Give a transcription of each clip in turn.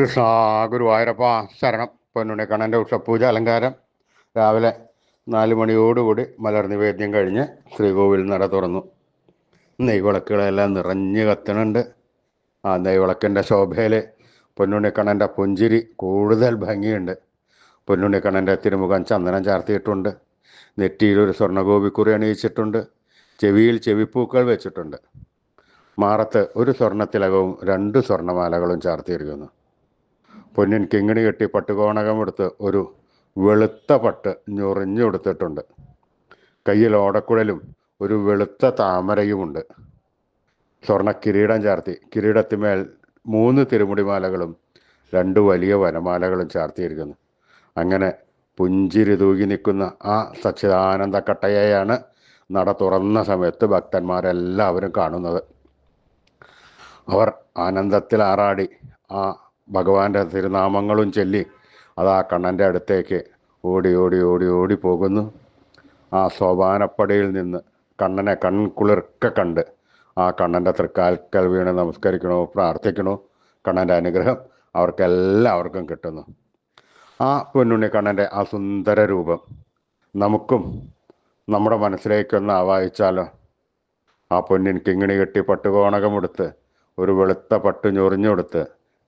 കൃഷ്ണ ഗുരുവായൂരപ്പ ശരണം. പൊന്നുണ്ണിക്കണ്ണന്റെ ഉഷപൂജ അലങ്കാരം. രാവിലെ നാല് മണിയോടുകൂടി മലർ നിവേദ്യം കഴിഞ്ഞ് ശ്രീകോവിൽ നട തുറന്നു. നെയ്വിളക്കുകളെല്ലാം നിറഞ്ഞു കത്തണുണ്ട് ആ നെയ്വിളക്കിന്റെ ശോഭയിൽ പൊന്നുണ്ണിക്കണ്ണന്റെ പുഞ്ചിരി കൂടുതൽ ഭംഗിയുണ്ട്. പൊന്നുണ്ണിക്കണ്ണന്റെ തിരുമുഖം ചന്ദനം ചാർത്തിയിട്ടുണ്ട്. നെറ്റിയിലൊരു സ്വർണഗോപിക്കുറി അണിയിച്ചിട്ടുണ്ട്. ചെവിയിൽ ചെവിപ്പൂക്കൾ വെച്ചിട്ടുണ്ട്. മാറത്ത് ഒരു സ്വർണത്തിലകവും രണ്ട് സ്വർണമാലകളും ചാർത്തിയിരിക്കുന്നു. പൊന്നിൻ കിങ്ങിണി കെട്ടി പട്ടുകോണകമെടുത്ത് ഒരു വെളുത്ത പട്ട് ഞൊറിഞ്ഞു കൊടുത്തിട്ടുണ്ട്. കയ്യിൽ ഓടക്കുഴലും ഒരു വെളുത്ത താമരയുമുണ്ട്. സ്വർണ കിരീടം ചാർത്തി. കിരീടത്തിമേൽ മൂന്ന് തിരുമുടിമാലകളും രണ്ട് വലിയ വനമാലകളും ചാർത്തിയിരിക്കുന്നു. അങ്ങനെ പുഞ്ചിരി തൂകി നിൽക്കുന്ന ആ സച്ചിദാനന്ദ കട്ടയെയാണ് നട തുറന്ന സമയത്ത് ഭക്തന്മാരെല്ലാവരും കാണുന്നത്. അവർ ആനന്ദത്തിൽ ആറാടി ആ ഭഗവാന്റെ തിരുനാമങ്ങളും ചൊല്ലി അത് ആ കണ്ണന്റെ അടുത്തേക്ക് ഓടി ഓടി ഓടി ഓടി പോകുന്നു. ആ സോപാനപ്പടിയിൽ നിന്ന് കണ്ണനെ കൺകുളിർക്കെ കണ്ട് ആ കണ്ണന്റെ തൃക്കാൽക്കൽ വീണ് നമസ്കരിക്കണോ പ്രാർത്ഥിക്കണോ കണ്ണന്റെ അനുഗ്രഹം അവർക്കെല്ലാവർക്കും കിട്ടുന്നു. ആ പൊന്നുണ്ണി കണ്ണന്റെ ആ സുന്ദര രൂപം നമുക്കും നമ്മുടെ മനസ്സിലേക്കൊന്ന് ആവാഹിച്ചാലോ? ആ പൊന്നിൻ കിങ്ങിണി കെട്ടി പട്ടുകോണകമെടുത്ത് ഒരു വെളുത്ത പട്ടു ഞൊറിഞ്ഞെടുത്ത്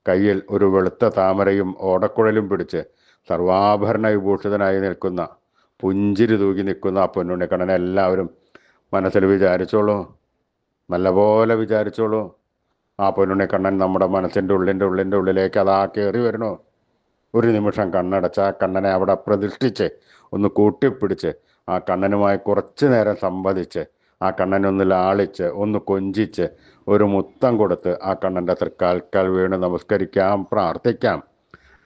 കയ്യിൽ ഒരു വെളുത്ത താമരയും ഓടക്കുഴലും പിടിച്ച് സർവാഭരണ വിഭൂഷിതനായി നിൽക്കുന്ന പുഞ്ചിരി തൂകി നിൽക്കുന്ന ആ പൊന്നുണ്ണിക്കണ്ണനെ എല്ലാവരും മനസ്സിൽ വിചാരിച്ചോളൂ. നല്ലപോലെ വിചാരിച്ചോളൂ. ആ പൊന്നുണ്ണിക്കണ്ണൻ നമ്മുടെ മനസ്സിന്റെ ഉള്ളിന്റെ ഉള്ളിന്റെ ഉള്ളിലേക്ക് അതാ കയറി വരണോ ഒരു നിമിഷം കണ്ണടച്ച് ആ കണ്ണനെ അവിടെ പ്രതിഷ്ഠിച്ച് ഒന്ന് കൂട്ടിപ്പിടിച്ച് ആ കണ്ണനുമായി കുറച്ചു നേരം സംവദിച്ച് ആ കണ്ണനൊന്ന് ലാളിച്ച് ഒന്ന് കൊഞ്ചിച്ച് ഒരു മുത്തം കൊടുത്ത് ആ കണ്ണന്റെ തൃക്കാൽക്കാൽ വീണ് നമസ്കരിക്കാം പ്രാർത്ഥിക്കാം.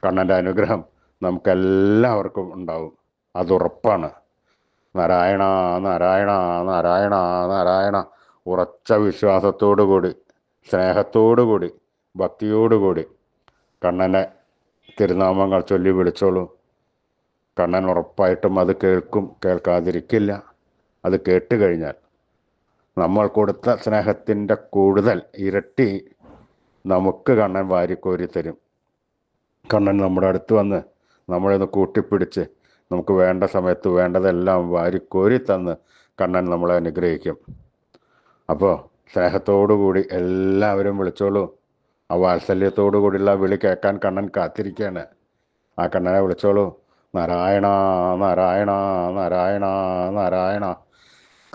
കണ്ണന്റെ അനുഗ്രഹം നമുക്കെല്ലാവർക്കും ഉണ്ടാവും. അതുറപ്പാണ് നാരായണ നാരായണ നാരായണ നാരായണ. ഉറച്ച വിശ്വാസത്തോടു കൂടി സ്നേഹത്തോടു കൂടി ഭക്തിയോടുകൂടി കണ്ണനെ തിരുനാമങ്ങൾ ചൊല്ലി വിളിച്ചോളൂ. കണ്ണൻ ഉറപ്പായിട്ടും അത് കേൾക്കും കേൾക്കാതിരിക്കില്ല. അത് കേട്ട് കഴിഞ്ഞാൽ നമ്മൾ കൊടുത്ത സ്നേഹത്തിന്റെ കൂടുതൽ ഇരട്ടി നമുക്ക് കണ്ണൻ വാരിക്കോരി തരും. കണ്ണൻ നമ്മുടെ അടുത്ത് വന്ന് നമ്മളെ ഒന്ന് കൂട്ടിപ്പിടിച്ച് നമുക്ക് വേണ്ട സമയത്ത് വേണ്ടതെല്ലാം വാരിക്കോരി തന്ന് കണ്ണൻ നമ്മളെ അനുഗ്രഹിക്കും. അപ്പോൾ സ്നേഹത്തോടു കൂടി എല്ലാവരും വിളിച്ചോളൂ. ആ വാത്സല്യത്തോടു കൂടിയുള്ള വിളി കേൾക്കാൻ കണ്ണൻ കാത്തിരിക്കുകയാണ്. ആ കണ്ണനെ വിളിച്ചോളൂ. നാരായണ നാരായണ നാരായണ നാരായണ.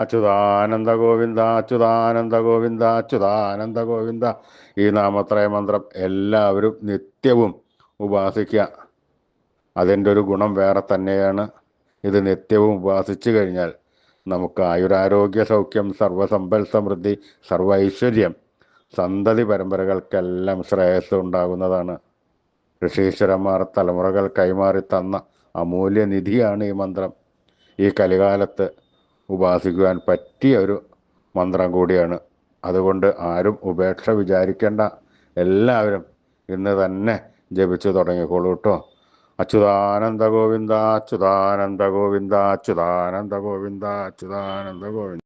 അച്യുതാനന്ദ ഗോവിന്ദ അച്യുതാനന്ദ ഗോവിന്ദ അച്യുതാനന്ദ ഗോവിന്ദ. ഈ നാമത്രയ മന്ത്രം എല്ലാവരും നിത്യവും ഉപാസിക്കുക അതിന്റെ ഒരു ഗുണം വേറെ തന്നെയാണ്. ഇത് നിത്യവും ഉപാസിച്ചു കഴിഞ്ഞാൽ നമുക്ക് ആയുരാരോഗ്യ സൗഖ്യം സർവസമ്പൽ സമൃദ്ധി സർവ ഐശ്വര്യം സന്തതി പരമ്പരകൾക്കെല്ലാം ശ്രേയസ് ഉണ്ടാകുന്നതാണ്. ഋഷീശ്വരന്മാർ തലമുറകൾ കൈമാറി തന്ന അമൂല്യ നിധിയാണ് ഈ മന്ത്രം. ഈ കലികാലത്ത് ഉപാസിക്കുവാൻ പറ്റിയ ഒരു മന്ത്രം കൂടിയാണ്. അതുകൊണ്ട് ആരും ഉപേക്ഷ വിചാരിക്കേണ്ട. എല്ലാവരും ഇന്ന് തന്നെ ജപിച്ചു തുടങ്ങിക്കോളൂ കേട്ടോ അച്യുതാനന്ദ ഗോവിന്ദ അച്യുതാനന്ദ ഗോവിന്ദ അച്യുതാനന്ദ ഗോവിന്ദ അച്യുതാനന്ദ ഗോവിന്ദ.